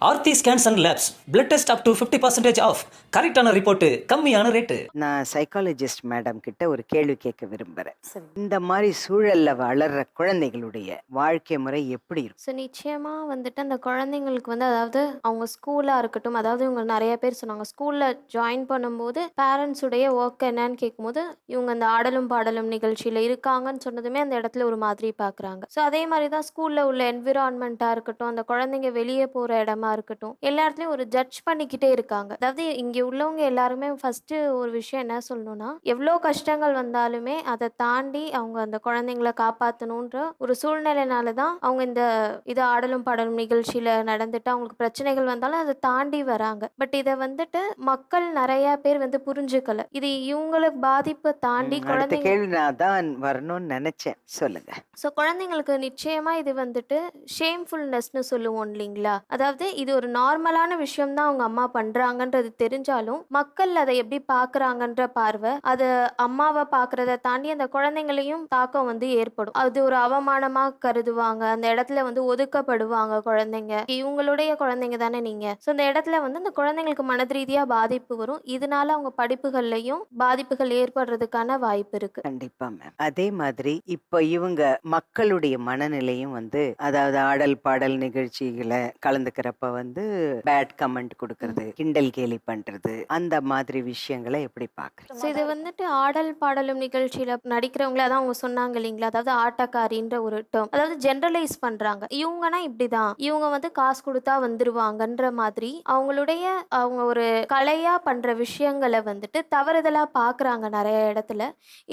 Aarthi scans and labs blood test up to fifty percentage of கரெக்டான report கம்மியான rate நான் psychologist madam கிட்ட ஒரு கேள்வி கேட்க விரும்புறேன். இந்த மாதிரி சூழல்ல வளர்ற குழந்தைகளுடைய வாழ்க்கை முறை எப்படி இருக்கும்? ஸோ நிச்சயமாக வந்துட்டு அந்த குழந்தைங்களுக்கு வந்து அதாவது அவங்க ஸ்கூலாக இருக்கட்டும் அதாவது இவங்க நிறைய பேர் சொன்னாங்க ஸ்கூலில் ஜாயின் பண்ணும்போது பேரண்ட்ஸுடைய ஒர்க் என்னன்னு கேட்கும்போது இவங்க அந்த ஆடலும் பாடலும் நிகழ்ச்சியில் இருக்காங்கன்னு சொன்னதுமே அந்த இடத்துல ஒரு மாதிரி பார்க்குறாங்க ஸோ அதே மாதிரி தான் ஸ்கூலில் உள்ள என்விரான்மெண்ட்டாக இருக்கட்டும் அந்த குழந்தைங்க வெளியே போகிற இடமா இருக்கட்டும். எல்லா இடத்துலையும் ஒரு ஜட்ஜ் பண்ணிக்கிட்டே இருக்காங்க. அதாவது இங்கே உள்ளவங்க எல்லாருமே ஃபஸ்ட்டு ஒரு விஷயம் என்ன சொல்லணும்னா எவ்வளோ கஷ்டங்கள் வந்தாலுமே அதை தாண்டி அவங்க அந்த குழந்தைங்கள காப்பாற்றணுன்ற ஒரு சூழ்நிலைனால தான் அவங்க இந்த இது ஆடலும் பாடலும் நிகழ்ச்சியில் நடந்துட்டு அவங்களுக்கு பிரச்சனைகள் வந்தாலும் அதை தாண்டி வராங்க. பட் இதை வந்துட்டு மக்கள் நிறைய பேர் வந்து புரிஞ்சுக்கல. இது இவங்களுக்கு பாதிப்பை தாண்டி குழந்தைங்க கேள்வி நான் தான் வரணும்னு நினைச்சேன். சொல்லுங்க. ஸோ குழந்தைங்களுக்கு நிச்சயமா இது வந்துட்டு ஷேம்ஃபுல்னஸ்னு சொல்லுவோம் இல்லைங்களா? அதாவது இது ஒரு நார்மலான விஷயம் தான் அவங்க அம்மா பண்றாங்கன்றது தெரிஞ்சாலும் மக்கள் அதை எப்படி பார்க்குறாங்கன்ற பார்வை அதை அம்மாவை பார்க்குறத தாண்டி அந்த குழந்தைங்களையும் தாக்கம் வந்து ஏற்படும். அது ஒரு அவமானமா கருதுவாங்க. அந்த இடத்துல வந்து ஒதுக்கப்படுவாங்க குழந்தைங்க. இவங்களுடைய குழந்தைங்க தானே நீங்க. ஸோ அந்த இடத்துல வந்து அந்த குழந்தைங்களுக்கு மனது ரீதியாக பாதிப்பு வரும். இதனால அவங்க படிப்புகள்லையும் பாதிப்புகள் ஏற்படுறதுக்கான வாய்ப்பு இருக்கு. கண்டிப்பா மேம் அதே மாதிரி இப்ப இவங்க மக்களுடைய மனநிலையும் வந்து அதாவது ஆடல் பாடல் நிகழ்ச்சிகளை கலந்துக்கிறப்ப வந்து பேட் கமெண்ட் கொடுக்கறது கிண்டல் கேலி பண்றது அந்த மாதிரி விஷயங்களை எப்படி பாக்குறீங்க? ஸோ இது வந்துட்டு ஆடல் பாடலும் நிகழ்ச்சியில நடிக்கிறவங்கள அதான் அவங்க சொன்னாங்க இல்லைங்களா? அதாவது ஆட்டக்காரின்ற ஒரு டேர்ம் அதாவது ஜென்ரலைஸ் பண்றாங்க. இவங்கன்னா இப்படிதான். இவங்க வந்து காசு கொடுத்தா வந்துருவாங்கன்ற மாதிரி அவங்களுடைய அவங்க ஒரு கலையா பண்ற விஷயங்களை வந்துட்டு தவறுதலா பாக்குறாங்க நிறைய இடத்துல.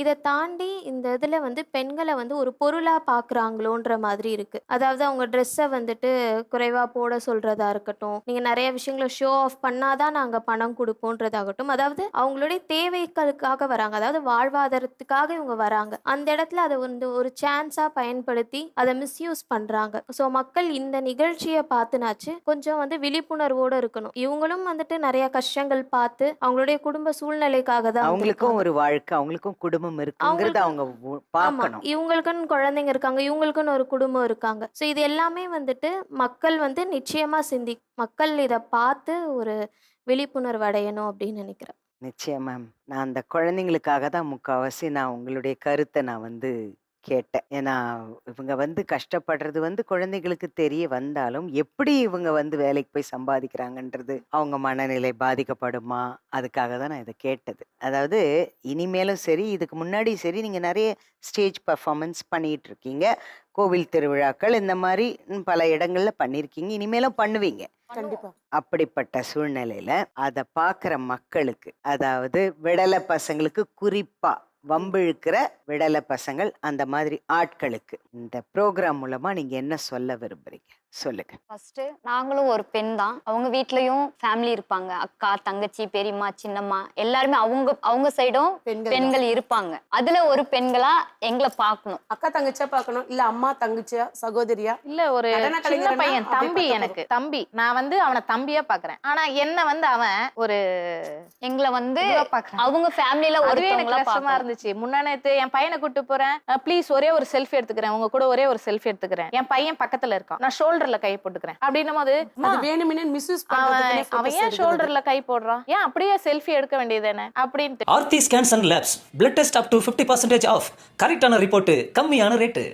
இதை தாண்டி இந்த இதுல வந்து பெண்களை வந்து ஒரு பொருளா பாக்குறாங்களோன்ற மாதிரி இருக்கு. அதாவது அவங்க ட்ரெஸ்ஸை வந்துட்டு குறைவா போட சொல்றதா இருக்கட்டும். நீங்க நிறைய விஷயங்களை ஷோ ஆஃப் பண்ணாதான் நாங்க பணம் கொடுப்போன்றதாகட்டும். அதாவது அவங்களுடைய தேவைகளுக்காக வராங்க. அதாவது வாழ்வாதாரத்துக்காக இவங்க வராங்க. அந்த இடத்துல அதை வந்து ஒரு சான்ஸா பயன்படுத்தி அதை மிஸ்யூஸ் பண்றாங்க. ஸோ மக்கள் இந்த நிகழ்ச்சியை பார்த்துனாச்சு. கொஞ்சம் வந்து விழிப்புணர்வோட இருக்கணும். இவங்களும் வந்துட்டு நிறைய கஷ்டங்கள் பார்த்து அவங்களுடைய குடும்ப சூழ்நிலைக்காக தான் அவங்களுக்கும். ஒரு வாழ்க்கை அவங்களுக்கும் குடும்பம் இருக்குங்கிறத அவங்க பார்க்கணும். இவங்களுக்குன்னு குழந்தைங்க இருக்காங்க. இவங்களுக்குன்னு ஒரு குடும்பம் இருக்காங்க. ஸோ இது எல்லாமே வந்துட்டு மக்கள் வந்து நிச்சயமா சிந்தி மக்கள் இதை பார்த்து ஒரு விழிப்புணர்வு அடையணும் அப்படின்னு நினைக்கிறேன். நிச்சயம் மேம் நான் அந்த குழந்தைங்களுக்காக தான் முக்கால்வாசி நான் உங்களுடைய கருத்தை நான் வந்து கேட்டேன். ஏன்னா இவங்க வந்து கஷ்டப்படுறது வந்து குழந்தைகளுக்கு தெரிய வந்தாலும் எப்படி இவங்க வந்து வேலைக்கு போய் சம்பாதிக்கிறாங்கன்றது அவங்க மனநிலை பாதிக்கப்படுமா? அதுக்காக தான் நான் இதை கேட்டது. அதாவது இனிமேலும் சரி இதுக்கு முன்னாடி சரி நீங்கள் நிறைய ஸ்டேஜ் பர்ஃபார்மன்ஸ் பண்ணிட்டு இருக்கீங்க கோவில் திருவிழாக்கள் இந்த மாதிரி பல இடங்கள்ல பண்ணியிருக்கீங்க. இனிமேலும் பண்ணுவீங்க. அப்படிப்பட்ட சூழ்நிலையில அதை பார்க்குற மக்களுக்கு அதாவது விடலை பசங்களுக்கு குறிப்பா வம்பிழுக்கிற விடலை பசங்கள் அந்த மாதிரி ஆட்களுக்கு. இந்த ப்ரோக்ராம் மூலமா நீங்க என்ன சொல்ல விரும்புறீங்க? சொல்லுங்க. ஃபர்ஸ்ட் நாங்களும் ஒரு பெண் தான். அவங்க வீட்லயும் ஃபேமிலி இருப்பாங்க. அக்கா தங்கச்சி பெரியம்மா சின்னம்மா எல்லாருமே அவங்க அவங்க சைடும் பெண்கள் பெண்கள் இருப்பாங்க. அதுல ஒரு பெண்களா எங்களை பார்க்கணும். அக்கா தங்கச்சியா பார்க்கணும்? இல்ல அம்மா தங்கச்சியா சகோதரியா? இல்ல ஒரு சின்ன பையன் தம்பி எனக்கு. தம்பி. நான் வந்து அவனை தம்பியா பாக்குறேன் ஆனா என்ன வந்து அவன் ஒரு எங்களை வந்து அவங்க ஃபேமிலில அதுவே எனக்கு கஷ்டமா இருந்துச்சு. முன்னாடி என் பையனை கூட்டு போறேன். ப்ளீஸ் ஒரே ஒரு செல்ஃபி எடுத்துக்கிறேன். உங்க கூட ஒரே ஒரு செல்ஃபி எடுத்துக்கிறேன். என் பையன் பக்கத்துல இருக்கான். நான் ஷோல்டர்ல கை போட்டுக்கிறேன். அப்படின்னும் போது "அம்மா, அது வேணுமெனே மிஸ்யூஸ் அவன் அவன் ஏன் ஷோல்டர்ல கை போடுறான்? ஏன் அப்படியே செல்ஃபி எடுக்க வேண்டியதானே அப்படின்ட்டு. Aarthi scans and labs blood test up to fifty percentage of கரெக்டான ரிப்போர்ட்டு கம்மியான ரேட்டு